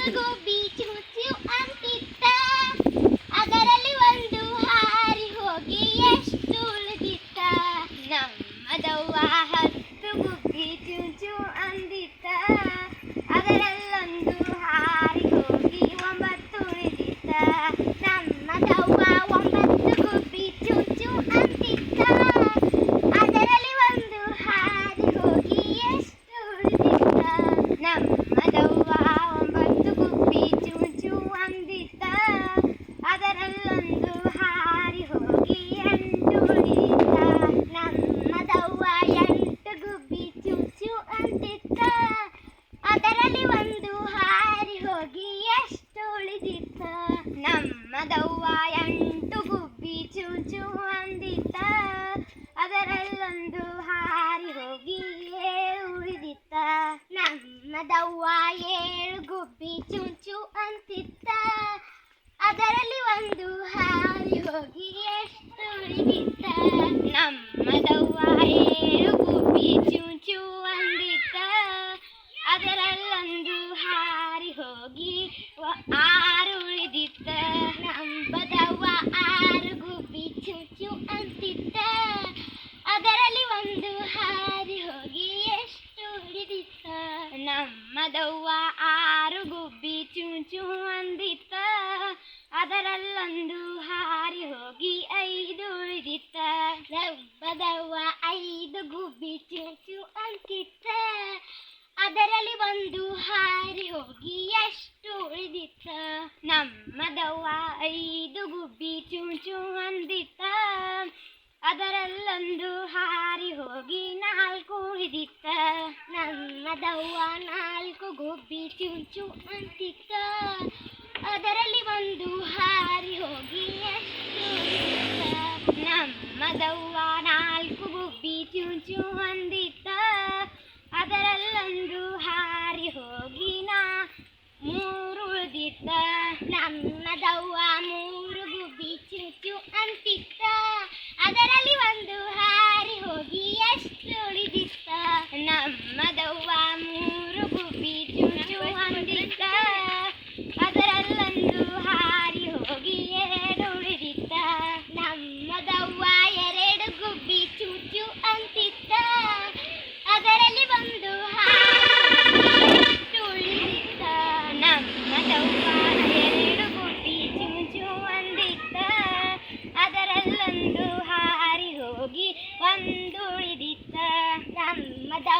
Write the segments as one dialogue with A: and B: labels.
A: ಒಂದು ಗುಬ್ಬಿ ಚೂಚು ಅಂತಿತ್ತ ಅದರಲ್ಲಿ ಒಂದು ಹಾರಿ ಹೋಗಿ ಎಷ್ಟು ಉಳಿದಿತ್ತ ನಮ್ಮದವ್ವ ಹತ್ತು ಗುಬ್ಬಿ ಚೂಚು ಅಂದಿತ್ತ ಅದರಲ್ಲೊಂದು ಹಾರಿ ಹೋಗಿ ಒಂಬತ್ತು ಉಳಿದಿತ್ತ ನಮ್ಮದವ್ವ ಒಂಬತ್ತು ಗುಬ್ಬಿ ಚೂಚು ಅಂತಿತ್ತ ಅದರಲ್ಲಿ ಒಂದು ಹಾರಿ ಹೋಗಿ ಎಷ್ಟು ಉಳಿದಿತ್ತ ನಮ್ಮದವ್ವ ಒಂಬತ್ತು ಗುಬ್ಬಿ ಚೂಚು ಅಂದಿತ್ತ ಅದರಲ್ಲೊಂದು ಹಾರಿ ಹೋಗಿ ಎಂಟು ಉಳಿದಿತ್ತ ನಮ್ಮದವ್ವ ಎಂಟು ಗುಬ್ಬಿ ಚೂಚು ಅಂತಿತ್ತ ಅದರಲ್ಲಿ ಒಂದು ಹಾರಿ ಹೋಗಿ ಎಷ್ಟು ಉಳಿದಿತ್ತ ನಮ್ಮದವ್ವ ಎಂಟು ಗುಬ್ಬಿ ಚೂಚು ಅಂದಿತ್ತ ಅದರಲ್ಲೊಂದು ಹಾರಿ ಹೋಗಿ ಉಳಿದಿತ್ತ. ನಮ್ಮದವ್ವ ಏಳು ಗುಬ್ಬಿ ಚುಂಚು ಅಂತಿತ್ತ. ಅದರಲ್ಲಿ ಒಂದು ಹಾರಿ ಹೋಗಿ ಎಷ್ಟು ಉಳಿದಿತ್ತ. ನಮ್ಮದವ್ವ ಏಳು ಗುಬ್ಬಿ ಚುಂಚು ಅಂದಿತ್ತ. ಅದರಲ್ಲೊಂದು ಹಾರಿ ಹೋಗಿ ವ- ನಮ್ಮದವ್ವ ಆರು ಗುಬ್ಬಿ ಚೂಚು ಅಂದಿತ್ತ ಅದರಲ್ಲೊಂದು ಹಾರಿ ಹೋಗಿ ಐದು ಉಳಿದಿತ್ತ. ಮದವ್ವ ಐದು ಗುಬ್ಬಿ ಚೂಚು ಅಂತಿತ್ತ ಅದರಲ್ಲಿ ಒಂದು ಹಾರಿ ಹೋಗಿ ಎಷ್ಟು ಉಳಿದಿತ್ತ. ನಮ್ಮದವ್ವ ಐದು ಗುಬ್ಬಿ ಚೂಚು ಅಂದಿತ್ತ ಅದರಲ್ಲೊಂದು ಹಾರಿ ಹೋಗಿ ನಾಲ್ಕು ಹಿಡಿತ. ನಮ್ಮದವ್ವ ನಾಲ್ಕು ಗುಬ್ಬಿ ಚುಂಚು ಅಂತಿತ್ತ. ಅದರಲ್ಲಿ ಒಂದು ಹಾರಿ ಹೋಗಿ ಎಷ್ಟು ನಮ್ಮದವ್ವ ನಾಲ್ಕು ಗುಬ್ಬಿ ಚುಂಚು ಅಂದಿತ್ತ. ಅದರಲ್ಲೊಂದು ಹಾರಿ ಹೋಗಿ ನಾ ಮೂರು ಉಳಿದಿತ್ತ ನಮ್ಮದವ್ವ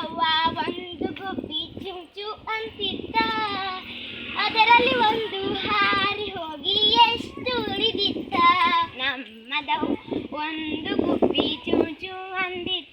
A: ನಮ್ಮದವ್ವ ಒಂದು ಗುಬ್ಬಿ ಚುಂಚು ಅಂತಿತ್ತ. ಅದರಲ್ಲಿ ಒಂದು ಹಾರಿ ಹೋಗಿ ಎಷ್ಟು ಉಳಿದಿತ್ತ. ನಮ್ಮದ ಒಂದು ಗುಬ್ಬಿ ಚೂಚು ಅಂದಿತ್ತ.